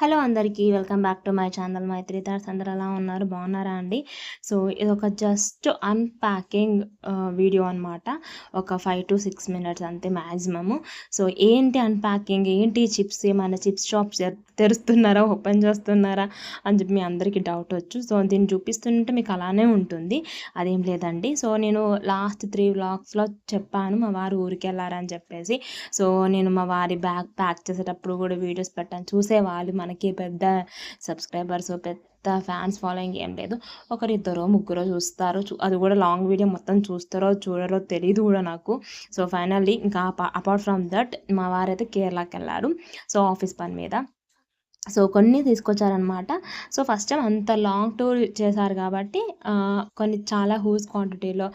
Hello అందరికీ welcome back to my channel Maitri తార్స్ అందరు ఎలా ఉన్నారు? బాగున్నారా అండి? సో ఇది ఒక జస్ట్ అన్ప్యాకింగ్ వీడియో అనమాట ఒక ఫైవ్ టు సిక్స్ మినిట్స్ అంతే మ్యాక్సిమము సో ఏంటి అన్ప్యాకింగ్? ఏంటి చిప్స్? ఏమైనా చిప్స్ షాప్స్ తెరుస్తున్నారా? ఓపెన్ చేస్తున్నారా? అని చెప్పి మీ అందరికీ డౌట్ వచ్చు. సో దీన్ని చూపిస్తుంటే మీకు అలానే ఉంటుంది. అదేం లేదండి. సో నేను లాస్ట్ త్రీ వ్లాగ్స్లో చెప్పాను మా వారు ఊరికి వెళ్ళారని చెప్పేసి. సో నేను మా వారి బ్యాగ్ ప్యాక్ చేసేటప్పుడు కూడా వీడియోస్ పెట్టాను. చూసేవాళ్ళు మనకి పెద్ద సబ్స్క్రైబర్స్ పెద్ద ఫ్యాన్స్ ఫాలోయింగ్ ఏం లేదు. ఒకరిద్దరో ముగ్గురో చూస్తారు అది కూడా లాంగ్ వీడియో మొత్తం చూస్తారో చూడరో తెలియదు కూడా నాకు. సో ఫైనల్లీ ఇంకా అపార్ట్ ఫ్రమ్ దట్ మా వారైతే కేరళకి వెళ్ళారు సో ఆఫీస్ పని మీద. సో కొన్ని తీసుకొచ్చారనమాట సో ఫస్ట్ టైం అంత లాంగ్ టూర్ చేశారు కాబట్టి కొన్ని చాలా హూజ్ క్వాంటిటీలో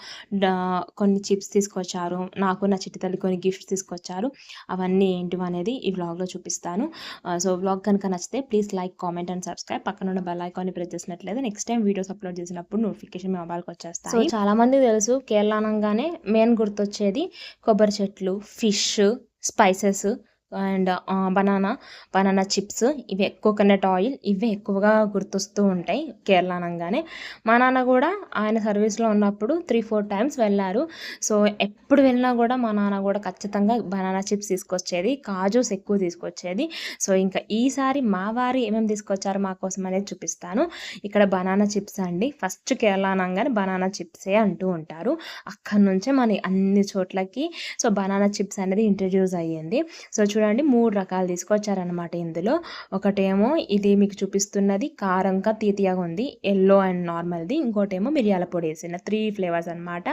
కొన్ని చిప్స్ తీసుకొచ్చారు. నాకు నా చిట్టి తల్లి కొన్ని గిఫ్ట్స్ తీసుకొచ్చారు. అవన్నీ ఏంటివి అనేది ఈ వ్లాగ్లో చూపిస్తాను. సో వ్లాగ్ కనుక నచ్చితే please like comment and subscribe. పక్కన ఉన్న బెల్ ఐకాన్ని ప్రెస్ చేసినట్లయితే నెక్స్ట్ టైం వీడియోస్ అప్లోడ్ చేసినప్పుడు నోటిఫికేషన్ మీ మొబైల్కి వచ్చేస్తాయి. సో చాలా మంది తెలుసు కేరళ అనగానే మెయిన్ గుర్తొచ్చేది కొబ్బరి చెట్లు fish spices. And banana banana chips ఇవి కోకోనట్ ఆయిల్ ఇవే ఎక్కువగా గుర్తొస్తూ ఉంటాయి కేరళ అనగానే. మా నాన్న కూడా ఆయన సర్వీస్లో ఉన్నప్పుడు త్రీ ఫోర్ టైమ్స్ వెళ్ళారు. సో ఎప్పుడు వెళ్ళినా కూడా మా నాన్న కూడా ఖచ్చితంగా బనానా చిప్స్ తీసుకొచ్చేది కాజూస్ ఎక్కువ తీసుకొచ్చేది. సో ఇంకా ఈసారి మా వారి ఏమేమి తీసుకొచ్చారు మా కోసం అనేది చూపిస్తాను. ఇక్కడ బనానా చిప్స్ అండి. ఫస్ట్ కేరళ అనగానే బనానా చిప్సే అంటూ ఉంటారు. అక్కడి నుంచే మన అన్ని చోట్లకి సో బనానా చిప్స్ అనేది ఇంట్రడ్యూస్ అయ్యింది. సో చూడండి చూడండి మూడు రకాలు తీసుకొచ్చారనమాట ఇందులో. ఒకటేమో ఇది మీకు చూపిస్తున్నది కారంగా తీతియాగా ఉంది ఎల్లో అండ్ నార్మల్ది ఇంకోటేమో మిరియాల పొడి వేసిన త్రీ ఫ్లేవర్స్ అనమాట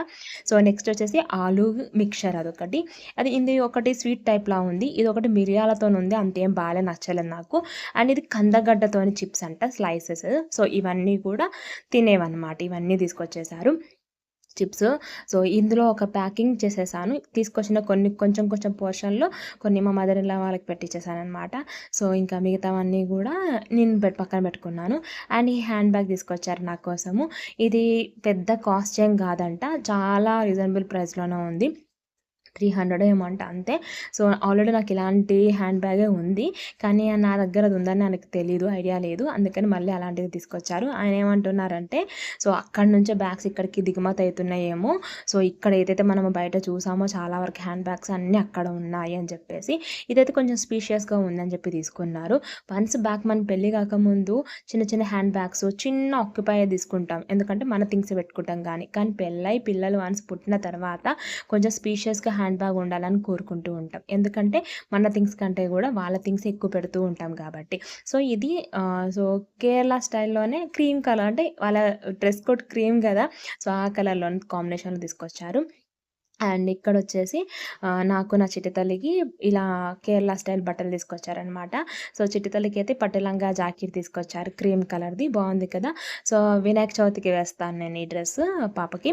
సో నెక్స్ట్ వచ్చేసి ఆలు మిక్చర్ అదొకటి. అది ఇది ఒకటి స్వీట్ టైప్లా ఉంది. ఇది ఒకటి మిరియాలతో ఉంది అంతేం బాగా నచ్చలేదు నాకు. అండ్ ఇది కందగడ్డతోని చిప్స్ అంట స్లైసెస్ సో ఇవన్నీ కూడా తినేవన్నమాట ఇవన్నీ తీసుకొచ్చేసారు చిప్స్. సో ఇందులో ఒక ప్యాకింగ్ చేసేసాను. తీసుకొచ్చిన కొన్ని కొంచెం కొంచెం పోర్షన్లో కొన్ని మా మదర్ ఇలా వాళ్ళకి పెట్టించేసాను అనమాట సో ఇంకా మిగతావన్నీ కూడా నేను పక్కన పెట్టుకున్నాను. అండ్ ఈ హ్యాండ్ బ్యాగ్ తీసుకొచ్చారు నా కోసము. ఇది పెద్ద కాస్ట్ ఏం కాదంట. చాలా రీజనబుల్ ప్రైస్లోనే ఉంది. త్రీ హండ్రెడ్ ఏమంట అంతే. సో ఆల్రెడీ నాకు ఇలాంటి హ్యాండ్ బ్యాగే ఉంది. కానీ నా దగ్గర అది ఉందని నాకు తెలియదు ఐడియా లేదు. అందుకని మళ్ళీ అలాంటిది తీసుకొచ్చారు. ఆయన ఏమంటున్నారంటే సో అక్కడ నుంచే బ్యాగ్స్ ఇక్కడికి దిగుమతి అవుతున్నాయేమో. సో ఇక్కడ ఏదైతే మనం బయట చూసామో చాలా వరకు హ్యాండ్ బ్యాగ్స్ అన్నీ అక్కడ ఉన్నాయి అని చెప్పేసి. ఇదైతే కొంచెం స్పీషియస్గా ఉందని చెప్పి తీసుకున్నారు. వన్స్ బ్యాగ్ మన పెళ్ళి కాకముందు చిన్న చిన్న హ్యాండ్ బ్యాగ్స్ చిన్న ఆక్యుపై తీసుకుంటాం. ఎందుకంటే మన థింగ్స్ పెట్టుకుంటాం కానీ. కానీ పెళ్ళై పిల్లలు వన్స్ పుట్టిన తర్వాత కొంచెం స్పీషియస్గా హ్యాండ్ బ్యాగ్ ఉండాలని కోరుకుంటూ ఉంటాం. ఎందుకంటే మన థింగ్స్ కంటే కూడా వాళ్ళ థింగ్స్ ఎక్కువ పెడుతూ ఉంటాం కాబట్టి. సో ఇది సో కేరళ స్టైల్లోనే క్రీమ్ కలర్ అంటే వాళ్ళ డ్రెస్ కోడ్ క్రీమ్ కదా. సో ఆ కలర్లో కాంబినేషన్లో తీసుకొచ్చారు. అండ్ ఇక్కడ వచ్చేసి నాకు నా చిట్టితల్లికి ఇలా కేరళ స్టైల్ బట్టలు తీసుకొచ్చారనమాట సో చిట్టితల్లికి అయితే పట్టులంగా జాకెట్ తీసుకొచ్చారు క్రీమ్ కలర్ది బాగుంది కదా. సో వినాయక చవితికి వేస్తాను నేను ఈ డ్రెస్ పాపకి.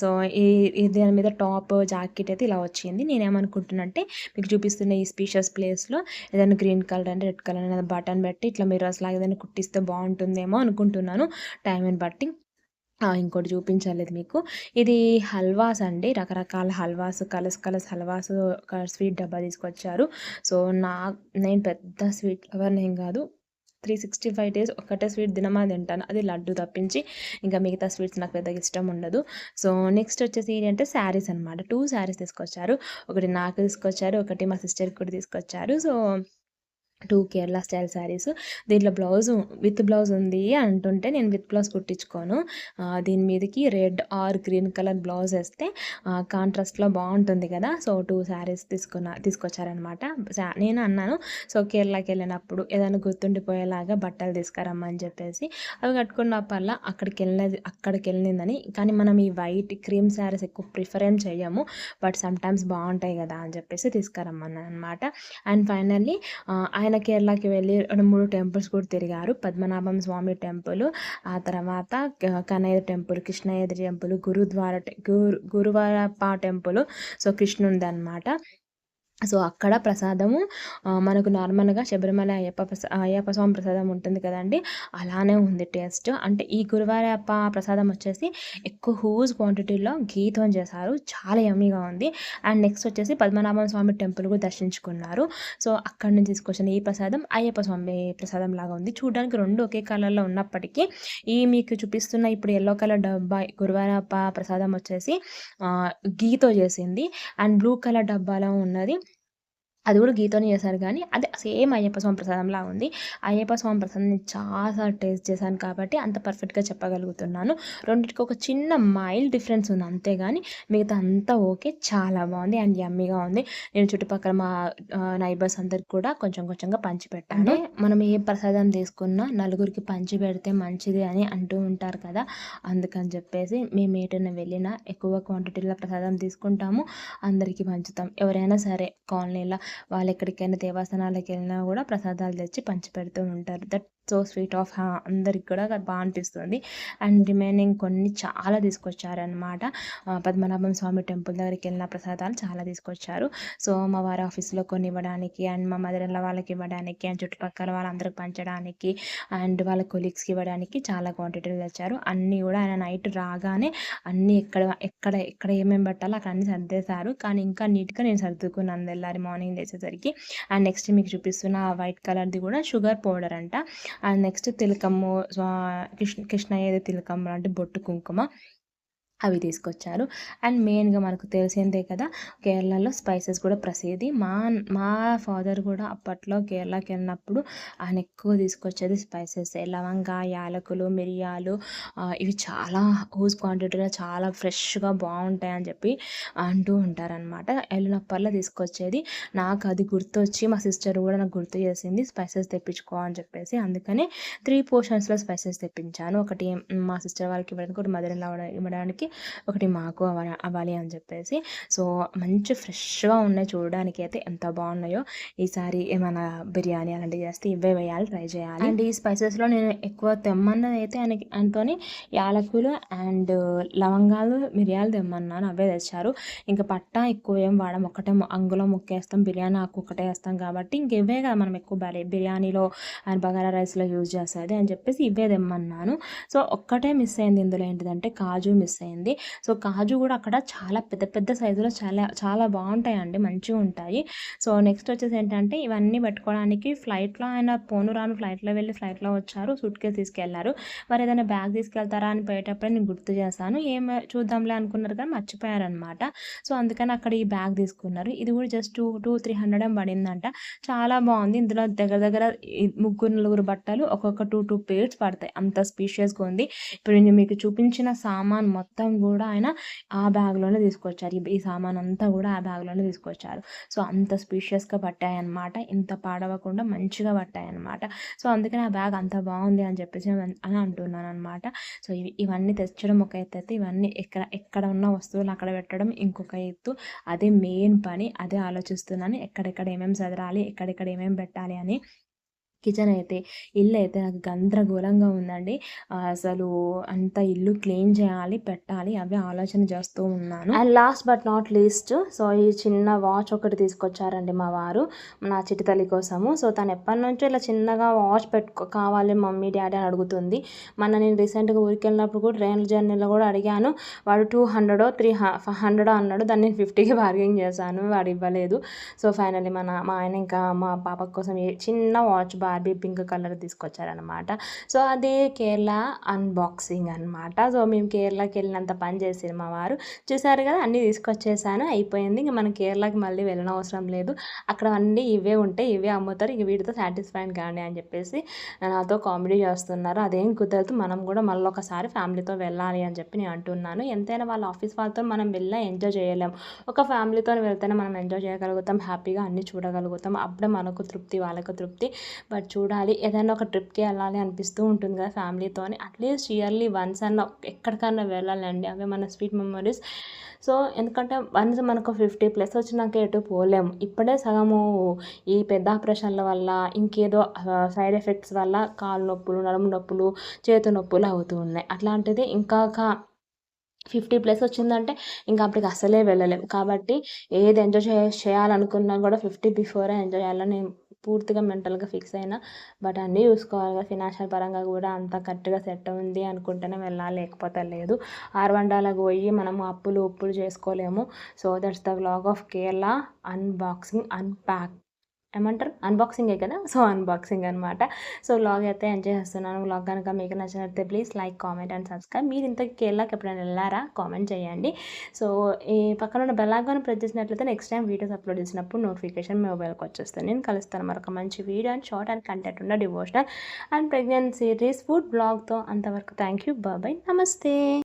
సో ఈ దీని మీద టాప్ జాకెట్ అయితే ఇలా వచ్చింది. నేనేమనుకుంటున్నంటే మీకు చూపిస్తున్న ఈ స్పీషియస్ ప్లేస్లో ఏదైనా గ్రీన్ కలర్ అంటే రెడ్ కలర్ అనేది బటన్ పెట్టి ఇట్లా మీరు అసలు ఏదైనా కుట్టిస్తే బాగుంటుందేమో అనుకుంటున్నాను. టైంని బట్టి. ఇంకోటి చూపించలేదు మీకు. ఇది హల్వాస్ అండి. రకరకాల హల్వాస్ కలస్ కలస్ హల్వాస్ స్వీట్ డబ్బా తీసుకొచ్చారు. సో నా నేను పెద్ద స్వీట్ ఎవరు నేను కాదు. త్రీ సిక్స్టీ ఫైవ్ డేస్ ఒకటే స్వీట్ దినమా తింటాను. అది లడ్డు తప్పించి ఇంకా మిగతా స్వీట్స్ నాకు పెద్దగా ఇష్టం ఉండదు. సో నెక్స్ట్ వచ్చేసి ఏంటంటే శారీస్ అనమాట టూ శారీస్ తీసుకొచ్చారు. ఒకటి నాకు తీసుకొచ్చారు ఒకటి మా సిస్టర్కి కూడా తీసుకొచ్చారు. So two Kerala style saris. దీంట్లో బ్లౌజ్ విత్ బ్లౌజ్ ఉంది అంటుంటే నేను విత్ బ్లౌజ్ కుట్టించుకోను. దీని మీదకి red or green colour blouse వేస్తే కాంట్రాస్ట్లో బాగుంటుంది కదా. సో టూ శారీస్ తీసుకున్న తీసుకొచ్చారనమాట. నేను అన్నాను సో కేరళకి వెళ్ళినప్పుడు ఏదైనా గుర్తుండిపోయేలాగా బట్టలు తీసుకురమ్మని చెప్పేసి అవి కట్టుకున్నప్పల్లా అక్కడికి వెళ్ళినది అక్కడికి వెళ్ళిందని. కానీ మనం ఈ వైట్ క్రీమ్ శారీస్ ఎక్కువ ప్రిఫరెన్స్ చేయము బట్ సమ్టైమ్స్ బాగుంటాయి కదా అని చెప్పేసి తీసుకురమ్మన్నాను అనమాట అండ్ ఫైనల్లీ ఆయన ఆయన కేరళకి వెళ్ళి రెండు మూడు టెంపుల్స్ కూడా తిరిగారు. పద్మనాభం స్వామి టెంపుల్ ఆ తర్వాత Kanayya temple Krishnayya temple Gurudwara Guru Guruvarappa temple. So కృష్ణుంది అనమాట సో అక్కడ ప్రసాదము మనకు నార్మల్గా శబరిమల అయ్యప్ప ప్రసా అయ్యప్ప స్వామి ప్రసాదం ఉంటుంది కదండి అలానే ఉంది టేస్ట్. అంటే ఈ గురువారప్ప ప్రసాదం వచ్చేసి ఎక్కువ హ్యూజ్ క్వాంటిటీలో గీతో చేశారు చాలా యమ్మీగా ఉంది. అండ్ నెక్స్ట్ వచ్చేసి పద్మనాభం స్వామి టెంపుల్ కూడా దర్శించుకున్నారు. సో అక్కడ నుంచి తీసుకొచ్చిన ఈ ప్రసాదం అయ్యప్ప స్వామి ప్రసాదం లాగా ఉంది. చూడడానికి రెండు ఒకే కలర్లో ఉన్నప్పటికీ ఈ మీకు చూపిస్తున్న ఇప్పుడు ఎల్లో కలర్ డబ్బా గురువారప్ప ప్రసాదం వచ్చేసి గీతో చేసింది. అండ్ బ్లూ కలర్ డబ్బాలో ఉన్నది అది కూడా గీతోనే చేశారు కానీ అది సేమ్ అయ్యప్ప స్వామి ప్రసాదంలా ఉంది. అయ్యప్ప స్వామి ప్రసాదం నేను చాలా టేస్ట్ చేశాను కాబట్టి అంత పర్ఫెక్ట్గా చెప్పగలుగుతున్నాను. రెండింటికి ఒక చిన్న మైల్ డిఫరెన్స్ ఉంది అంతేగాని మిగతా అంతా ఓకే చాలా బాగుంది అండ్ యమ్మీగా ఉంది. నేను చుట్టుపక్కల మా నైబర్స్ అందరికి కూడా కొంచెం కొంచెంగా పంచి పెట్టాను. మనం ఏ ప్రసాదం తీసుకున్నా నలుగురికి పంచి పెడితే మంచిది అని అంటూ ఉంటారు కదా. అందుకని చెప్పేసి మేము ఏటైనా వెళ్ళినా ఎక్కువ క్వాంటిటీలో ప్రసాదం తీసుకుంటాము. అందరికీ పంచుతాం. ఎవరైనా సరే కాలనీలో వాళ్ళు ఎక్కడికైనా దేవస్థానాలకు వెళ్ళినా కూడా ప్రసాదాలు తెచ్చి పంచిపెడుతూ ఉంటారు. దట్ సో స్వీట్ ఆఫ్ అందరికి కూడా బాగా అనిపిస్తుంది. అండ్ రిమైనింగ్ కొన్ని చాలా తీసుకొచ్చారనమాట పద్మనాభం స్వామి టెంపుల్ దగ్గరికి వెళ్ళిన ప్రసాదాలు చాలా తీసుకొచ్చారు. సో మా వారి ఆఫీస్లో కొన్ని ఇవ్వడానికి అండ్ మా మదర్ వాళ్ళకి ఇవ్వడానికి అండ్ చుట్టుపక్కల వాళ్ళందరికి పంచడానికి అండ్ వాళ్ళ కొలీగ్స్కి ఇవ్వడానికి చాలా క్వాంటిటీలు తెచ్చారు. అన్నీ కూడా ఆయన నైట్ రాగానే అన్నీ ఎక్కడ ఎక్కడ ఎక్కడ ఏమేమి పెట్టాలో అక్కడ అన్ని సర్దేశారు. కానీ ఇంకా నీట్గా నేను సర్దుకున్నాను తెల్లారి మార్నింగ్ వేసేసరికి అండ్ నెక్స్ట్ మీకు చూపిస్తున్న వైట్ కలర్ది కూడా షుగర్ పౌడర్ అంట. అండ్ నెక్స్ట్ తిలకము కృష్ణ కృష్ణయ్యది తిలకమ్మ అంటే బొట్టు కుంకుమ. అవి తీసుకొచ్చారు. అండ్ మెయిన్గా మనకు తెలిసిందే కదా కేరళలో స్పైసెస్ కూడా ప్రసిద్ధి. మా మా ఫాదర్ కూడా అప్పట్లో కేరళకి వెళ్ళినప్పుడు ఆయన ఎక్కువ తీసుకొచ్చేది స్పైసెస్. లవంగా యాలకులు మిరియాలు ఇవి చాలా హూజ్ క్వాంటిటీలో చాలా ఫ్రెష్గా బాగుంటాయి అని చెప్పి అంటూ ఉంటారనమాట వెళ్ళినప్పట్లో తీసుకొచ్చేది. నాకు అది గుర్తొచ్చి మా సిస్టర్ కూడా నాకు గుర్తు చేసింది స్పైసెస్ తెప్పించుకో అని చెప్పేసి. అందుకని త్రీ పోర్షన్స్లో స్పైసెస్ తెప్పించాను. ఒకటి మా సిస్టర్ వాళ్ళకి ఇవ్వడానికి ఒకటి మదర్ ఇవ్వడానికి ఒకటి మాకు అవ్వాలి అని చెప్పేసి. సో మంచి ఫ్రెష్గా ఉన్నాయి చూడడానికి అయితే ఎంత బాగున్నాయో. ఈసారి ఏమైనా బిర్యానీ అలాంటివి చేస్తే ఇవే వేయాలి ట్రై చేయాలి. అండ్ ఈ స్పైసెస్లో నేను ఎక్కువ తెమ్మన్నది అయితే ఆయనకి ఆయనతోని యాలకులు అండ్ లవంగాలు మిరియాలు తెమ్మన్నాను. అవే తెచ్చారు. ఇంకా పట్ట ఎక్కువ ఏం వాడము. ఒకటే అంగులో ముక్కేస్తాం బిర్యానీ ఆకు ఒకటే వేస్తాం కాబట్టి ఇంకెవే కదా మనం ఎక్కువ బిర్యానీలో అండ్ బగారా రైస్లో యూజ్ చేస్తుంది అని చెప్పేసి ఇవే తెమ్మన్నాను. సో ఒక్కటే మిస్ అయింది ఇందులో ఏంటిదంటే కాజు మిస్ అయింది. ఉంటుంది సో కాజు కూడా అక్కడ చాలా పెద్ద పెద్ద సైజులో చాలా చాలా బాగుంటాయండి. మంచిగా ఉంటాయి. సో నెక్స్ట్ వచ్చేసి ఏంటంటే ఇవన్నీ పెట్టుకోవడానికి ఫ్లైట్లో ఆయన పోను రాను ఫ్లైట్లో వెళ్ళి ఫ్లైట్లో వచ్చారు. సూట్ కేసు తీసుకెళ్ళారు. మరి ఏదైనా బ్యాగ్ తీసుకెళ్తారా అని పోయేటప్పుడే నేను గుర్తు చేశాను. ఏం చూద్దాంలే అనుకున్నారు కానీ మర్చిపోయారనమాట సో అందుకని అక్కడ ఈ బ్యాగ్ తీసుకున్నారు. ఇది కూడా just two two three hundred ఏం పడిందంట. చాలా బాగుంది. ఇందులో దగ్గర దగ్గర ముగ్గురు నలుగురు బట్టలు ఒక్కొక్క టూ టూ పేర్స్ పడతాయి. అంత స్పీషియస్గా ఉంది. ఇప్పుడు నేను మీకు చూపించిన సామాన్ మొత్తం కూడా ఆయన ఆ బ్యాగ్లోనే తీసుకొచ్చారు. ఈ సామాన్ అంతా కూడా ఆ బ్యాగ్లోనే తీసుకొచ్చారు. సో అంత స్పీషియస్గా పట్టాయన్నమాట. ఇంత పాడవకుండా మంచిగా పట్టాయన్నమాట. సో అందుకని ఆ బ్యాగ్ అంత బాగుంది అని చెప్పేసి అని అంటున్నాను అనమాట సో ఇవి ఇవన్నీ తెచ్చడం ఒక ఎత్తు అయితే ఇవన్నీ ఎక్కడ ఎక్కడ ఉన్న వస్తువులు అక్కడ పెట్టడం ఇంకొక ఎత్తు. అదే మెయిన్ పని. అదే ఆలోచిస్తున్నాను. ఎక్కడెక్కడ ఏమేమి చదరాలి ఎక్కడెక్కడ ఏమేమి పెట్టాలి అని కిచెన్ అయితే ఇల్లు అయితే నాకు గందరగోళంగా ఉందండి. అసలు అంత ఇల్లు క్లీన్ చేయాలి పెట్టాలి అవి ఆలోచన చేస్తూ ఉన్నాను. And last but not least so ఈ చిన్న వాచ్ ఒకటి తీసుకొచ్చారండి మా వారు నా చిటి తల్లి కోసము. సో తను ఎప్పటి నుంచో ఇలా చిన్నగా వాచ్ పెట్టుకో కావాలి మమ్మీ డాడీ అని అడుగుతుంది. మన నేను రీసెంట్గా ఊరికి వెళ్ళినప్పుడు కూడా ట్రైన్ జర్నీలో కూడా అడిగాను వాడు టూ హండ్రెడో త్రీ ఫైవ్ హండ్రెడ్ అన్నాడు దాన్ని నేను ఫిఫ్టీకి బార్గెన్ చేశాను వాడు ఇవ్వలేదు. సో ఫైనల్లీ మన మా ఆయన ఇంకా మా పాప కోసం చిన్న వాచ్ బార్బీ పింక్ కలర్ తీసుకొచ్చారనమాట సో అది కేరళ అన్బాక్సింగ్ అనమాట సో మేము కేరళకి వెళ్ళినంత పని చేసింది మా వారు. చూసారు కదా అన్నీ తీసుకొచ్చేసాను అయిపోయింది. ఇంక మనం కేరళకి మళ్ళీ వెళ్ళిన అవసరం లేదు. అక్కడ అన్నీ ఇవే ఉంటాయి ఇవే అమ్ముతారు. ఇక వీటితో సాటిస్ఫైడ్ కానీ అని చెప్పేసి నాతో కామెడీ చేస్తున్నారు. అదేం కుదరదు మనం కూడా మళ్ళీ ఒకసారి ఫ్యామిలీతో వెళ్ళాలి అని చెప్పి నేను అంటున్నాను. ఎంతైనా వాళ్ళ ఆఫీస్ వాళ్ళతో మనం వెళ్ళా ఎంజాయ్ చేయలేం. ఒక ఫ్యామిలీతో వెళ్తేనే మనం ఎంజాయ్ చేయగలుగుతాం హ్యాపీగా అన్నీ చూడగలుగుతాం. అప్పుడే మనకు తృప్తి వాళ్ళకు తృప్తి. బట్ చూడాలి. ఏదైనా ఒక ట్రిప్కి వెళ్ళాలి అనిపిస్తూ ఉంటుంది కదా ఫ్యామిలీతో అట్లీస్ట్ ఇయర్లీ వన్స్ అన్న ఎక్కడికన్నా వెళ్ళాలండి. అవే మన స్వీట్ మెమరీస్. సో ఎందుకంటే వన్స్ మనకు ఫిఫ్టీ ప్లస్ వచ్చినాక ఎటు పోలేము. ఇప్పుడే సగము ఈ పెద్ద ఆపరేషన్ల వల్ల ఇంకేదో సైడ్ ఎఫెక్ట్స్ వల్ల కాలు నొప్పులు నడుము నొప్పులు చేతు నొప్పులు అవుతూ ఉన్నాయి. అట్లాంటిది ఇంకా ఫిఫ్టీ ప్లస్ వచ్చిందంటే ఇంకా అప్పటికి అసలే వెళ్ళలేము. కాబట్టి ఏది ఎంజాయ్ చేయాలనుకున్నా కూడా ఫిఫ్టీ బిఫోరే ఎంజాయ్ చేయాలని పూర్తిగా మెంటల్గా ఫిక్స్ అయినా బట్ అన్నీ చూసుకోవాలి కదా ఫినాన్షియల్ పరంగా కూడా అంత కరెక్ట్గా సెట్ ఉంది అనుకుంటేనే వెళ్ళాలి లేకపోతే లేదు. ఆర్వండాలకు పోయి మనము అప్పులు ఉప్పులు చేసుకోలేము. So that's the vlog of Kerala unboxing unpack ఏమంటారు? అన్బాక్సింగే కదా? సో అన్బాక్సింగ్ అనమాట సో వ్లాగ్ అయితే ఎంజాయ్ చేస్తున్నాను. వ్లాగ్ కనుక మీకు నచ్చినట్లయితే please like comment and subscribe మీరు ఇంత కేరళకి ఎప్పుడైనా వెళ్ళారా? కామెంట్ చేయండి. సో ఈ పక్కన ఉన్న బెల్ ప్రెస్ చేసినట్లయితే నెక్స్ట్ టైం వీడియోస్ అప్లోడ్ చేసినప్పుడు నోటిఫికేషన్ మీ మొబైల్కి వచ్చేస్తుంది. నేను కలుస్తాను మరొక మంచి video and short and content ఉన్న డివోషనల్ అండ్ ప్రెగ్నెన్సీ రీస్ ఫుడ్ బ్లాగ్తో అంతవరకు థ్యాంక్ యూ బాబాయ్ నమస్తే